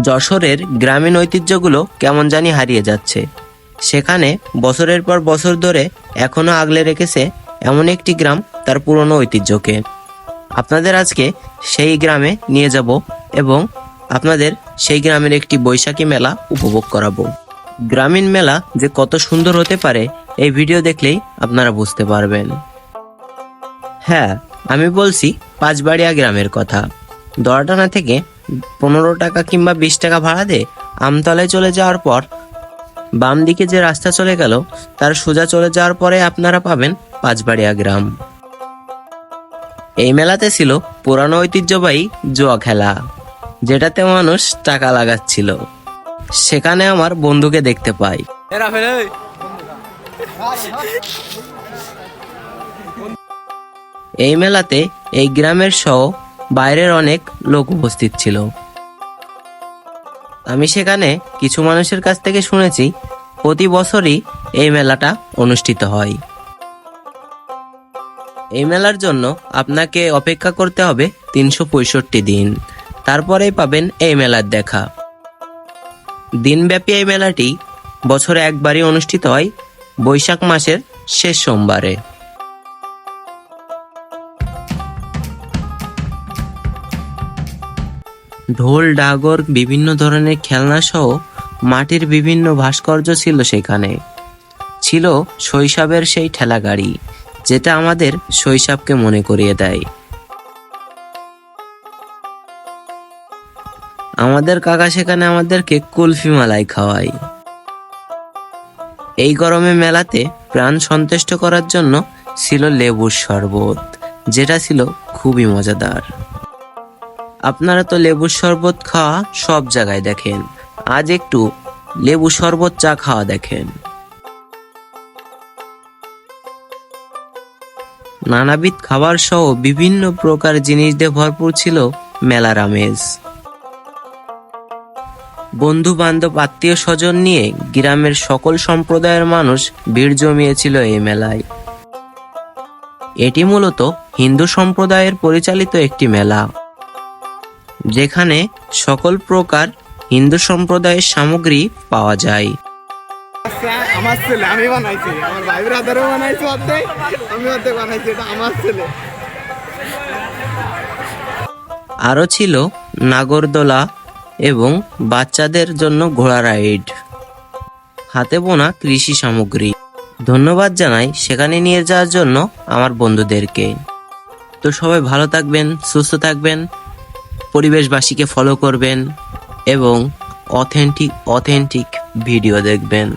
যশোরের গ্রামীণ ঐতিহ্যগুলো কেমন জানি হারিয়ে যাচ্ছে। সেখানে বছরের পর বছর ধরে এখনও আগলে রেখেছে এমন একটি গ্রাম তার পুরনো ঐতিহ্যকে। আপনাদের আজকে সেই গ্রামে নিয়ে যাব এবং আপনাদের সেই গ্রামের একটি বৈশাখী মেলা উপভোগ করাবো। গ্রামীণ মেলা যে কত সুন্দর হতে পারে এই ভিডিও দেখলেই আপনারা বুঝতে পারবেন। হ্যাঁ আমি বলছি পাঁচবাড়িয়া গ্রামের কথা। দরাটানা থেকে পনেরো টাকা কিংবা বিশ টাকা ভাড়া দে আমতলায় চলে যাওয়ার পর বাম দিকে যে রাস্তা চলে গেল তার সোজা চলে যাওয়ার পরে আপনারা পাবেন পাঁচবাড়িয়া গ্রাম। এই মেলাতে ছিল পুরানো ঐতিহ্যবাহী জুয়া খেলা যেটাতে মানুষ টাকা লাগাচ্ছিল। সেখানে আমার বন্ধুকে দেখতে পাই। এই মেলাতে এই গ্রামের সহ বাইরের অনেক লোক উপস্থিত ছিল। আমি সেখানে কিছু মানুষের কাছ থেকে শুনেছি, প্রতি বছরই এই মেলাটা অনুষ্ঠিত হয়। এই মেলার জন্য আপনাকে অপেক্ষা করতে হবে তিনশো পঁয়ষট্টি দিন। তারপরেই পাবেন এই মেলার দেখা। দিনব্যাপী এই মেলাটি বছরে একবারই অনুষ্ঠিত হয় বৈশাখ মাসের শেষ সোমবারে। ঢোল, ডাগর, বিভিন্ন ধরনের খেলনা সহ মাটির বিভিন্ন ভাস্কর্য ছিল সেখানে। ছিল শৈশবের সেই ঠেলা গাড়ি, যেটা আমাদের শৈশবকে মনে করিয়ে দেয়। আমাদের কাকা সেখানে আমাদেরকে কুলফি মালাই খাওয়ায়। এই গরমে মেলাতে প্রাণ সন্তুষ্ট করার জন্য ছিল লেবুর শরবত, যেটা ছিল খুবই মজাদার। আপনারা তো লেবুর শরবত খাওয়া সব জায়গায় দেখেন। আজ একটু লেবু শরবত চা খাওয়া দেখেন। নানাবিধ খাবার সহ বিভিন্ন প্রকার জিনিস দিয়ে ভরপুর ছিল মেলার আমেজ। বন্ধু বান্ধব আত্মীয় স্বজন নিয়ে গ্রামের সকল সম্প্রদায়ের মানুষ ভিড় জমিয়েছিল এই মেলায়। এটি মূলত হিন্দু সম্প্রদায়ের পরিচালিত একটি মেলা। যেখানে সকল প্রকার হিন্দু সম্প্রদায়ের সামগ্রী পাওয়া যায়। আমার ছেলে আমি বানাইছি। আমার ভাই ব্রাদারও বানাইছে অর্ধেক আমি অর্ধেক বানাইছি এটা আমার ছেলে। আরও ছিল নাগরদোলা এবং বাচ্চাদের জন্য ঘোড়া রাইড। হাতে বোনা কৃষি সামগ্রী। ধন্যবাদ জানাই সেখানে নিয়ে যাওয়ার জন্য আমার বন্ধুদেরকে। তো সবাই ভালো থাকবেন সুস্থ থাকবেন। পরিবেশবাসীকে ফলো করবেন এবং অথেন্টিক অথেন্টিক ভিডিও দেখবেন।